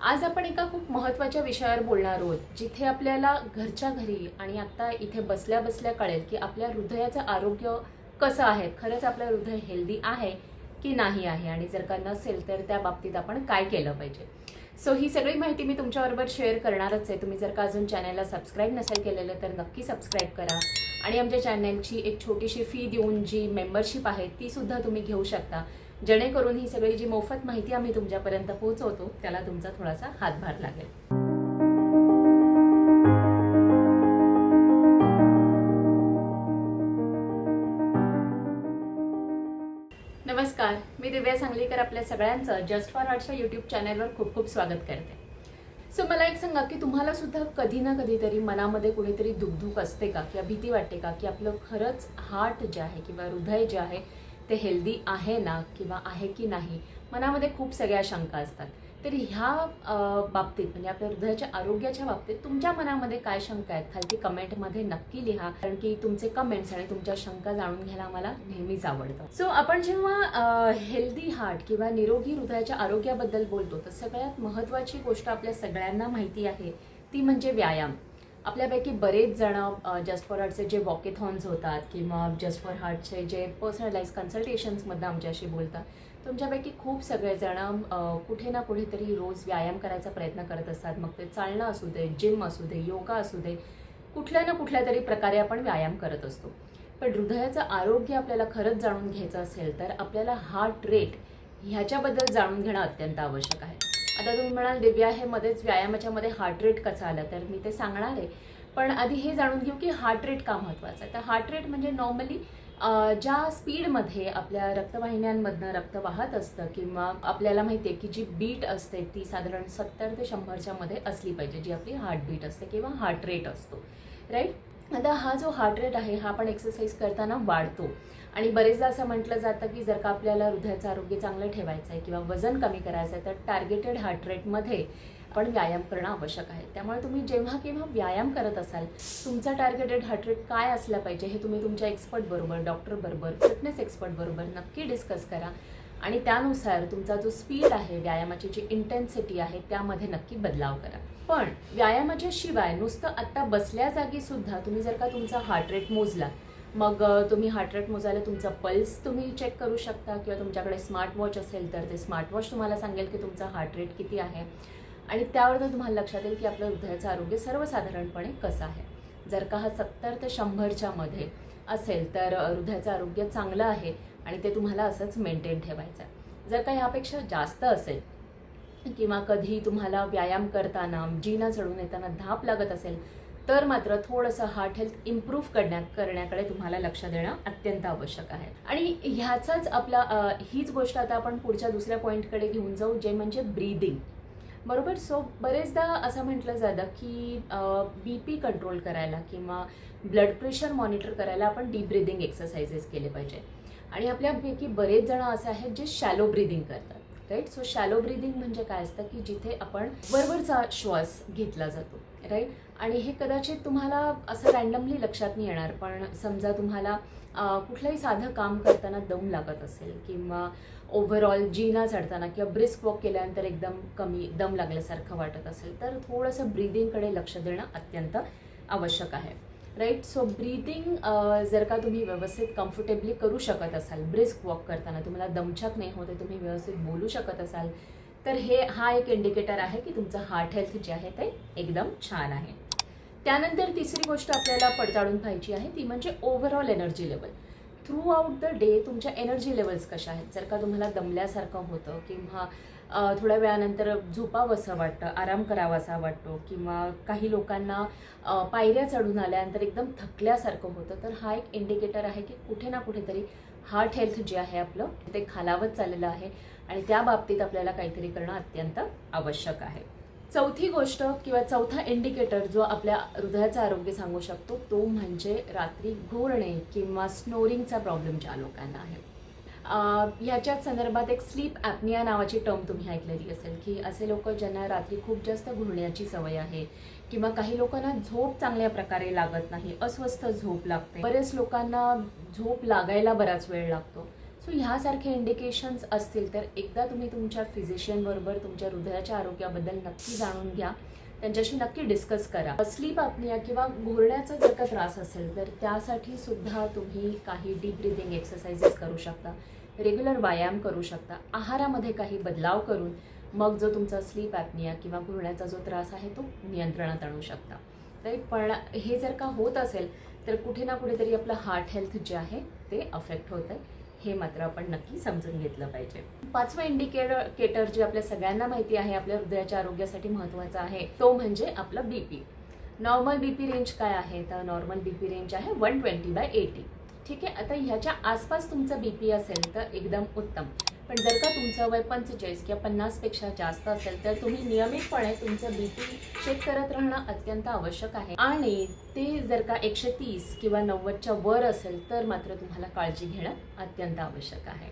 आज आपण एका खूप महत्त्वाच्या विषयावर बोलणार आहोत जिथे आपल्याला घरच्या घरी आणि आत्ता इथे बसल्या बसल्या कळेल की आपल्या हृदयाचं आरोग्य कसं आहे खरंच आपलं हृदय हेल्दी आहे की नाही आहे आणि जर का नसेल तर त्या बाबतीत आपण काय केलं पाहिजे. सो ही सगळी माहिती मी तुमच्याबरोबर शेअर करणारच आहे. तुम्ही जर का अजून चॅनलला सबस्क्राईब नसेल केलेलं तर नक्की सबस्क्राईब करा. आणि आमच्या चॅनलची एक छोटीशी फी देऊन जी मेंबरशिप आहे ती सुद्धा तुम्ही घेऊ शकता. जेणेकरून ही सगळी जी मोफत माहिती आम्ही तुमच्यापर्यंत पोहोचवतो त्याला तुमचा थोडासा हातभार लागेल. नमस्कार मी दिव्या सांगलीकर आपल्या सगळ्यांचं जस्ट फॉर आर्टच्या यूट्यूब चॅनलवर खूप खूप स्वागत करते. सो मला एक सांगा की तुम्हाला सुद्धा कधी ना कधीतरी मनामध्ये कुणीतरी दुखधुक असते का? किंवा भीती वाटते का? की आपलं खरंच हार्ट जे आहे किंवा हृदय जे आहे ते हेल्दी आहे ना किंवा आहे की नाही मनामध्ये खूप सगळ्या शंका असतात. तर ह्या बाबतीत म्हणजे आपल्या हृदयाच्या आरोग्याच्या बाबतीत तुमच्या मनामध्ये काय शंका आहेत? खालती कमेंटमध्ये नक्की लिहा कारण की तुमचे कमेंट्स आणि तुमच्या शंका जाणून घ्यायला मला नेहमीच आवडतं. सो आपण जेव्हा हेल्दी हार्ट किंवा निरोगी हृदयाच्या आरोग्याबद्दल बोलतो तर सगळ्यात महत्त्वाची गोष्ट आपल्या सगळ्यांना माहिती आहे ती म्हणजे व्यायाम. आपल्यापैकी बरेच जण जस्ट फॉर हार्टचे जे वॉकेथॉन्स होतात किंवा जस्ट फॉर हार्टचे जे पर्सनलाइज कन्सल्टेशन्समधनं आमच्याशी बोलतात तुमच्यापैकी खूप सगळेजण कुठे ना कुठेतरी रोज व्यायाम करायचा प्रयत्न करत असतात. मग ते चालणं असू दे जिम असू दे योगा असू दे कुठल्या ना कुठल्या तरी प्रकारे आपण व्यायाम करत असतो. पण हृदयाचं आरोग्य आपल्याला खरंच जाणून घ्यायचं असेल तर आपल्याला हार्ट रेट ह्याच्याबद्दल जाणून घेणं अत्यंत आवश्यक आहे. आता तुम्ही म्हणाल दिव्या हे मध्येच व्यायामाच्या मध्ये हार्ट रेट कसं आलं? तर मी ते सांगणार आहे. पण आधी हे जाणून घेऊ की हार्ट रेट का महत्त्वाचं आहे? तर हार्ट रेट म्हणजे नॉर्मली ज्या स्पीडमध्ये आपल्या रक्तवाहिन्यांमधनं रक्त वाहत असतं किंवा आपल्याला माहिती आहे की जी बीट असते ती साधारण सत्तर ते शंभरच्या मध्ये असली पाहिजे जी आपली हार्ट बीट असते किंवा हार्ट रेट असतो. राईट आता हा जो हार्ट रेट आहे हा आपण एक्सरसाइज करताना वाढतो. आणि बरेचदा असं म्हटलं जातं की जर का आपल्याला हृदयाचं आरोग्य चांगलं ठेवायचं आहे किंवा वजन कमी करायचं आहे तर टार्गेटेड हार्ट रेटमध्ये आपण व्यायाम करणं आवश्यक आहे. त्यामुळे तुम्ही जेव्हा केव्हा व्यायाम करत असाल तुमचा टार्गेटेड हार्ट रेट काय असला पाहिजे हे तुम्ही तुमच्या एक्सपर्टबरोबर डॉक्टरबरोबर फिटनेस एक्सपर्टबरोबर नक्की डिस्कस करा. आणि त्यानुसार तुमचा जो स्पीड आहे व्यायामाची जी इंटेन्सिटी आहे त्यामध्ये नक्की बदलाव करा. पण व्यायामाच्या शिवाय नुसतं आत्ता बसल्या जागी सुद्धा तुम्ही जर का तुमचा हार्ट रेट मोजला मग तुम्ही हार्ट रेट मोजायला तुमचा पल्स तुम्ही चेक करू शकता किंवा तुमच्याकडे स्मार्ट वॉच असेल तर ते स्मार्ट वॉच तुम्हाला सांगेल की तुमचा हार्ट रेट किती आहे. आणि त्यावरनं तुम्हाला लक्षात येईल की आपलं हृदयाचं आरोग्य सर्वसाधारणपणे कसं आहे. जर का हा सत्तर ते शंभरच्या मध्ये असेल तर हृदयाचं आरोग्य चांगलं आहे आणि ते तुम्हाला असंच मेंटेन ठेवायचं आहे. जर का ह्यापेक्षा जास्त असेल किंवा कधी तुम्हाला व्यायाम करताना जिना चढून येताना धाप लागत असेल तर मात्र थोडंसं हार्ट हेल्थ इम्प्रूव्ह करण्या करण्याकडे तुम्हाला लक्ष देणं अत्यंत आवश्यक आहे. आणि ह्याचाच आपला हीच गोष्ट आता आपण पुढच्या दुसऱ्या पॉईंटकडे घेऊन जाऊ जे म्हणजे ब्रीदिंग बरोबर? सो बरेचदा असं म्हटलं जातं की बी पी कंट्रोल करायला किंवा ब्लड प्रेशर मॉनिटर करायला आपण डीप ब्रिदिंग एक्सरसाइजेस केले पाहिजे. आणि आपल्यापैकी बरेच जण असे आहेत जे शॅलो ब्रिदिंग करतात. राईट सो शॅलो ब्रिदिंग म्हणजे काय असतं की जिथे आपण वरवरचा श्वास घेतला जातो. राईट आणि हे कदाचित तुम्हाला असं रँडमली लक्षात नाही येणार पण समजा तुम्हाला कुठलंही साधं काम करताना दम लागत असेल किंवा ओव्हरऑल जीना चढताना किंवा ब्रिस्क वॉक केल्यानंतर एकदम कमी दम लागल्यासारखं वाटत असेल तर थोडंसं ब्रीदिंगकडे लक्ष देणं अत्यंत आवश्यक आहे. राईट सो ब्रीदिंग जर का तुम्ही व्यवस्थित कम्फर्टेबली करू शकत असाल ब्रिस्क वॉक करताना तुम्हाला दमछाक नाही होते तुम्ही व्यवस्थित बोलू शकत असाल तर हे हा एक इंडिकेटर आहे की तुमचं हार्ट हेल्थ जे आहे ते एकदम छान आहे. त्यानंतर तिसरी गोष्ट आपल्याला पडताळून पाहायची आहे ती म्हणजे overall energy level throughout the day तुमच्या एनर्जी लेवल्स कशा आहेत? जर का तुम्हाला दमल्यासारखं होतं किंवा थोड्या वेळानंतर झोपावंसं वाटतं आराम करावासा वाटतो किंवा काही लोकांना पायऱ्या चढून आल्यानंतर एकदम थकल्यासारखं होतं तर हा एक इंडिकेटर आहे की कुठे ना कुठेतरी हार्ट हेल्थ जे आहे आपलं ते खालावत चाललेलं आहे आणि त्या बाबतीत आपल्याला काहीतरी करणं अत्यंत आवश्यक आहे. चौथी गोष्ट किंवा चौथा इंडिकेटर जो आपल्या हृदयाचं आरोग्य सांगू शकतो तो म्हणजे रात्री घोरणे किंवा स्नोरिंगचा प्रॉब्लेम ज्या लोकांना आहे. ह्याच्याच संदर्भात एक स्लीप ॲपनिया नावाची टर्म तुम्ही ऐकलेली असेल की असे लोक ज्यांना रात्री खूप जास्त घुरण्याची सवय आहे किंवा काही लोकांना झोप चांगल्या प्रकारे लागत नाही अस्वस्थ झोप लागते. बरेच लोकांना झोप लागायला बराच वेळ लागतो. सो ह्यासारखे इंडिकेशन्स असतील तर एकदा तुम्ही तुमच्या फिजिशियनबरोबर तुमच्या हृदयाच्या आरोग्याबद्दल नक्की जाणून घ्या. त्यांच्याशी नक्की डिस्कस करा. स्लीप आपनिया किंवा घोरण्याचा जर का त्रास असेल तर त्यासाठी सुद्धा तुम्ही काही डीप ब्रिदिंग एक्सरसाइजेस करू शकता. रेग्युलर व्यायाम करू शकता. आहारामध्ये काही बदलाव करून मग जो तुमचा स्लीप ॲपनिया किंवा घुरण्याचा जो त्रास आहे तो नियंत्रणात आणू शकता. राईट पण हे जर का होत असेल तर कुठे ना कुठेतरी आपलं हार्ट हेल्थ जे आहे ते अफेक्ट होत आहे हे मात्र आपण नक्की समजून घेतलं पाहिजे. पाचवा इंडिकेटर केटर जे आपल्या सगळ्यांना माहिती आहे आपल्या हृदयाच्या आरोग्यासाठी महत्त्वाचा आहे तो म्हणजे आपलं बीपी नॉर्मल बीपी रेंज काय आहे? तर नॉर्मल बीपी रेंज आहे वन ट्वेंटी बाय एटी ठीक आहे? आता ह्याच्या आसपास तुमचं बीपी असेल तर एकदम उत्तम. पण जर का तुमचं वय पंचेचाळीस किंवा पन्नासपेक्षा जास्त असेल तर तुम्ही नियमितपणे तुमचं बीपी चेक करत राहणं अत्यंत आवश्यक आहे. आणि ते जर का एकशे तीस किंवा नव्वदच्या वर असेल तर मात्र तुम्हाला काळजी घेणं अत्यंत आवश्यक आहे.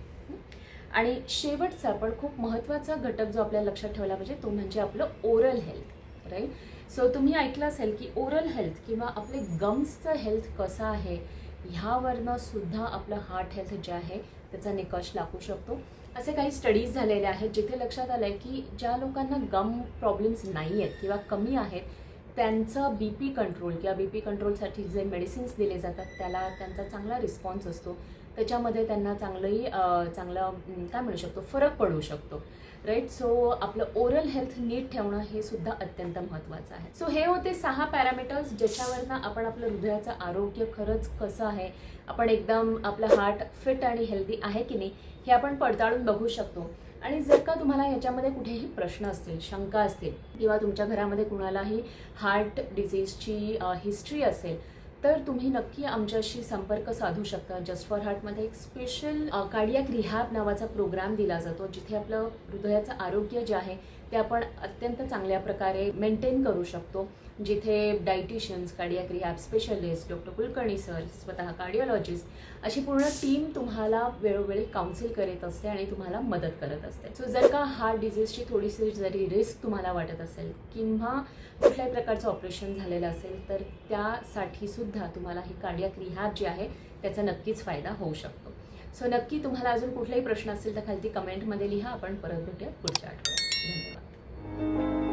आणि शेवटचा पण खूप महत्त्वाचा घटक जो आपल्याला लक्षात ठेवला पाहिजे तो म्हणजे आपलं ओरल हेल्थ राईट सो तुम्ही ऐकलं असेल की ओरल हेल्थ किंवा आपले गम्सचं हेल्थ कसं आहे ह्यावरनं सुद्धा आपलं हार्ट हेल्थ जे आहे त्याचा निकष लागू शकतो. असे काही स्टडीज झालेले आहेत जिथे लक्षात आलं आहे की ज्या लोकांना गम प्रॉब्लेम्स नाही आहेत किंवा कमी आहेत त्यांचं बी पी कंट्रोल किंवा बी पी कंट्रोलसाठी जे मेडिसिन्स दिले जातात त्याला त्यांचा चांगला रिस्पॉन्स असतो. त्याच्यामध्ये त्यांना चांगलंही चांगलं काय म्हणू शकतो फरक पडू शकतो. राईट सो आपलं ओरल हेल्थ नीट ठेवणं हे सुद्धा अत्यंत महत्त्वाचं आहे. सो हे होते सहा पॅरामीटर्स ज्याच्यावरनं आपण आपलं हृदयाचं आरोग्य खरंच कसं आहे आपण एकदम आपलं हार्ट फिट आणि हेल्दी आहे की नाही हे आपण पडताळून बघू शकतो. आणि जर का तुम्हाला ह्याच्यामध्ये कुठेही प्रश्न असतील शंका असतील किंवा तुमच्या घरामध्ये कुणालाही हार्ट डिझीजची हिस्ट्री असेल तर तुम्ही नक्की आमच्याशी संपर्क साधू शकता. जस्ट फॉर हार्टमध्ये एक स्पेशल कार्डियाक रिहॅब नावाचा प्रोग्राम दिला जातो जिथे आपलं हृदयाचं आरोग्य जे आहे ते आपण अत्यंत चांगल्या प्रकारे मेंटेन करू शकतो. जिथे dieticians cardiac rehab specialist doctor Kulkarni sir स्वतः कार्डिओलॉजिस्ट अशी पूर्ण टीम तुम्हाला वेळोवेळी काउन्सिल करत असते आणि तुम्हाला मदत करत असते. सो जर का हार्ट डिझीजची थोडीशी जरी रिस्क तुम्हाला वाटत असेल किंवा कुठल्याही प्रकारचं ऑपरेशन झालेलं असेल तर त्यासाठी सुद्धा तुम्हाला ही कार्डियाक रिहॅब जी आहे त्याचा नक्कीच फायदा होऊ शकतो. सो नक्की तुम्हाला अजून कुठलाही प्रश्न असेल तर खालती कमेंटमध्ये लिहा. आपण परत भेटूया पुढच्या आठवड्यात. धन्यवाद.